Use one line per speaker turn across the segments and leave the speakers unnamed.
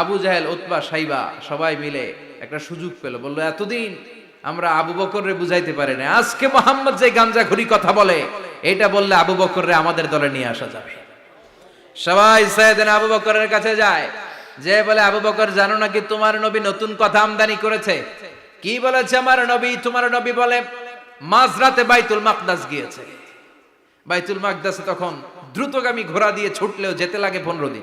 আবু জাহেল, উতবা, সাইবা, সবাই মিলে একটা সুযোগ পেল। বলল, এতদিন আমরা আবু বকররে বুঝাইতে পারি না আজকে মোহাম্মদ যে গাঞ্জা ঘুরি কথা বলে, এটা বললে আবু বকররে আমাদের দলে নিয়ে আসা যাবে। সবাই সাইয়েদিন আবু বকরের কাছে যায়। যে বলে, আবু বকর, জানো নাকি তোমার নবী নতুন কথা আমদানি করেছে? কি বলেছে আমার নবী? তোমার নবী বলে, মাঝরাতে বাইতুল মাকদাস গিয়েছে। বাইতুল মাকদাসে তখন দ্রুতগামী ঘোড়া দিয়ে ছুটলেও যেতে লাগে পনেরো দিন।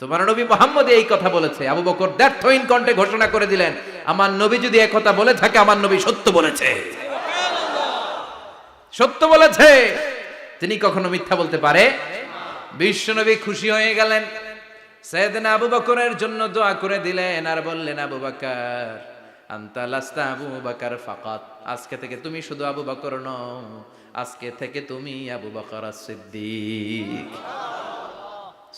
তোমার নবী মোহাম্মদ এই কথা বলেছে। আবু বকর দ্ব্যর্থহীন কণ্ঠে ঘোষণা করে দিলেন, আমার নবী যদি এক কথা বলে থাকে, আমার নবী সত্য বলেছে। সত্য বলেছে। তিনি কখনো মিথ্যা বলতে পারে? বিশ্ব নবী খুশি হয়ে গেলেন। সৈয়দনা আবু বকরের জন্য দোয়া করে দিলেন আর বললেন, আবু বকর, আন্তা লাস্তা আবু বকর ফাকাত। আজকে থেকে তুমি শুধু আবু বকর নও, আজকে থেকে তুমি আবু বকর সিদ্দিক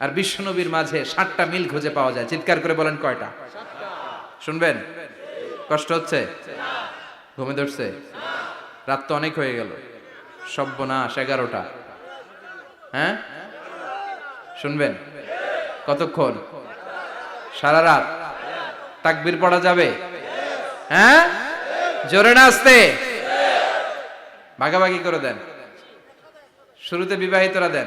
আর বিশ্বনবীর মাঝে ষাটটা মিল খুঁজে পাওয়া যায়। চিৎকার করে বলেন কয়টা? শুনবেন? কষ্ট হচ্ছে? ঘুমে ধরছে? রাত তো অনেক হয়ে গেল। সব্যনাশ এগারোটা। হ্যাঁ? শুনবেন? কতক্ষণ? সারা রাত। তাকবির পড়া যাবে? হ্যাঁ? জোরে না আসতে ভাগাভাগি করে দেন। শুরুতে বিবাহিতরা দেন।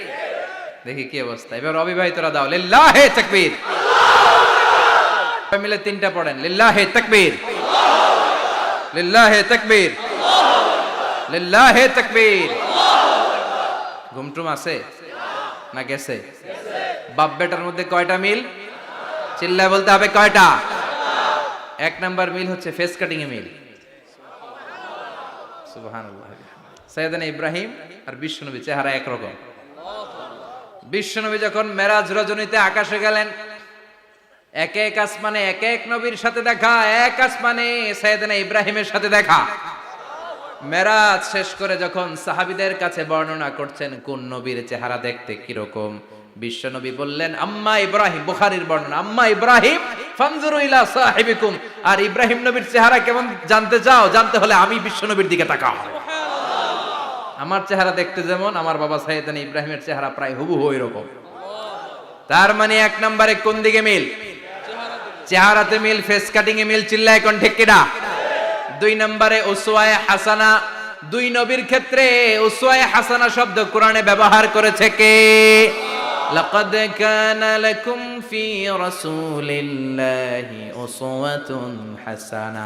দেখি কি অবস্থা। এবার অবিবাহিতরা দাও। লিল্লাহে তাকবীর। সবাই মিলে তিনটা পড়েন। লিল্লাহে তাকবীর। লিল্লাহে তাকবীর। লিল্লাহে তাকবীর। ঘুমটুম আছে? না গেছে? বাপ বেটার মধ্যে কয়টা মিল? চিল্লায় বলতে হবে কয়টা? এক নাম্বার মিল হচ্ছে ফেস কাটিং এ মিল। সুবহানাল্লাহ। সৈয়দানা ইব্রাহিম আর বিশ্বনবী, চেহারা একরকম। বিশ্বনবী যখন মেরাজ রজনীতে আকাশে গেলেন, এক এক আসমানে, এক এক নবীর সাথে দেখা, এক আসমানে সৈয়দানা ইব্রাহিমের সাথে দেখা। মেরাজ শেষ করে যখন সাহাবিদের কাছে বর্ণনা করছেন, কোন নবীর চেহারা দেখতে কীরকম বিশ্ব নবী বললেন, আম্মা ইব্রাহিম, বুখারীর বর্ণনা, আম্মা ইব্রাহিম, ফানজুরু ইলা সাহিবিকুম। আর ইব্রাহিম নবীর চেহারা কেমন জানতে চাও, জানতে হলে আমি বিশ্বনবীর দিকে তাকাও। আমার চেহারা দেখতে যেমন, আমার বাবা সাইয়েদান ইব্রাহিমের চেহারা প্রায় হুবহু এরকম তার মানে এক নম্বরে কোন দিকে মিল? চেহারাতে মিল ফেস কাটিং এ মিল, চিল্লায় এখন ঠিক কিনা? দুই নম্বরে উসওয়ায়ে হাসানা, দুই নবীর ক্ষেত্রে উসওয়ায়ে হাসানা শব্দ কোরআনে ব্যবহার করেছে কে? লাকাদ কানা লাকুম ফি রাসূলিল্লাহি উসওয়াতুন হাসানা।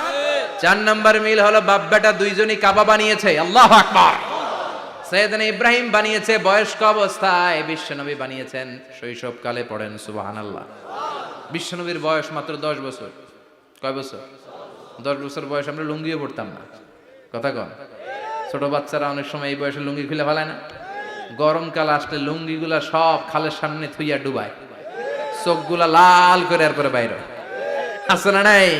চার নাম্বার মিল হলো বাপ বেটা দুইজনই কাবা বানিয়েছে। আল্লাহ আকবার। সৈয়দনা ইব্রাহিম বানিয়েছে, বয়স্ক অবস্থায় বিশ্বনবী বানিয়েছেন, শৈশবকালে পড়েন, সুবহানাল্লাহ। বিশ্বনবীর বয়স মাত্র দশ বছর। কয় বছর? দশ বছর বয়স আমরা লুঙ্গিও পড়তাম না। কথা কন। ছোট বাচ্চারা অনেক সময় এই বয়সে লুঙ্গি খুলে ফেলায় না। গরমকাল আসলে লুঙ্গিগুলা সব খালের সামনে থুইয়া ডুবায়। চোখগুলা লাল করে আর করে বাইরে। আছে না নাই?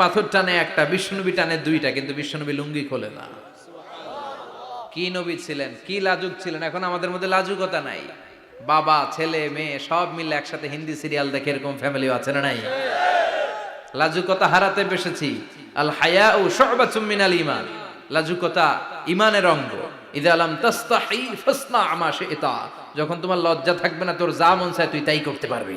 পাথর টানে একটা বিশ্বনবী টানে দুইটা, কিন্তু বিশ্বনবী লুঙ্গি খোলে না। কি নবী ছিলেন? কি লাজুক ছিলেন? এখন আমাদের মধ্যে লাজুকতা নাই। বাবা, ছেলে, মেয়ে, সব মিলে একসাথে হিন্দি সিরিয়াল দেখে এরকম ফ্যামিলিও আছে না নাই? লাজুকতা হারাতে বসেছি। আল হায়া ও শোবাতুম মিনাল ইমান লাজুকতা ইমানের অঙ্গ। ইদা আলাম তাস্তাহি ফাসনা আমা শিতা। যখন তোমার লজ্জা থাকবে না, তোর যা মন চায় তুই তাই করতে পারবি।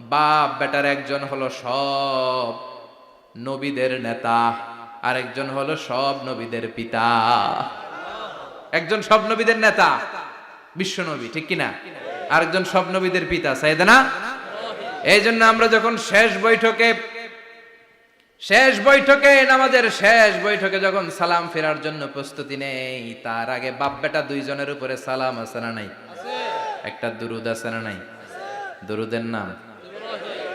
বাপ বেটার একজন হলো সব নবীদের নেতা, আরেকজন হলো সব নবীদের পিতা। একজন সব নবীদের নেতা, বিশ্ব নবী, ঠিক কিনা? আরেকজন সব নবীদের পিতা সাইদানা এই জন্য আমরা যখন শেষ বৈঠকে শেষ বৈঠকে, নামাজের শেষ বৈঠকে যখন সালাম ফেরার জন্য প্রস্তুতি নেই, তার আগে বাপ বেটা দুইজনের উপরে সালাম আছে না নাই? একটা দুরুদ আছে না নাই? দুরুদের নাম?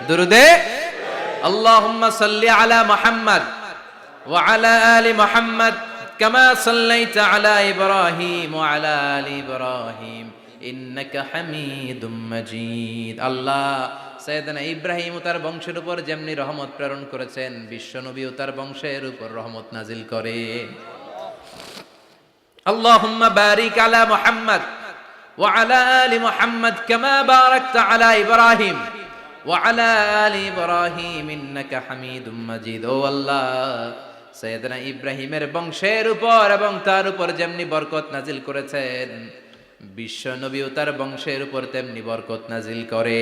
দুরুদে? আল্লাহুম্মা সাল্লি আলা মুহাম্মদ ওয়া আলা আলি মুহাম্মদ কামা সাল্লাইতা আলা ইব্রাহিম ওয়া আলা আলি ইব্রাহিম ইন্নাকা হামিদুম মাজিদ। আল্লাহ সৈয়দনা ইব্রাহিম তার বংশের উপর যেমনি রহমত প্রেরণ করেছেন বিশ্বনবী তার বংশের উপর রহমত নাজিল করে। আল্লাহুম্মা বারিক আলা মুহাম্মদ ওয়া আলা আলি মুহাম্মদ কামা বারাকতা আলা ইব্রাহিম। ওয়া آل إبراهيم إنك حميد مجيد আল্লাহ, সৈয়দনা ইব্রাহিমের বংশের উপর এবং তার উপর যেমনি বরকত নাজিল করেছেন বিশ্ব নবী ও তার বংশের উপর তেমনি বরকত নাজিল করে।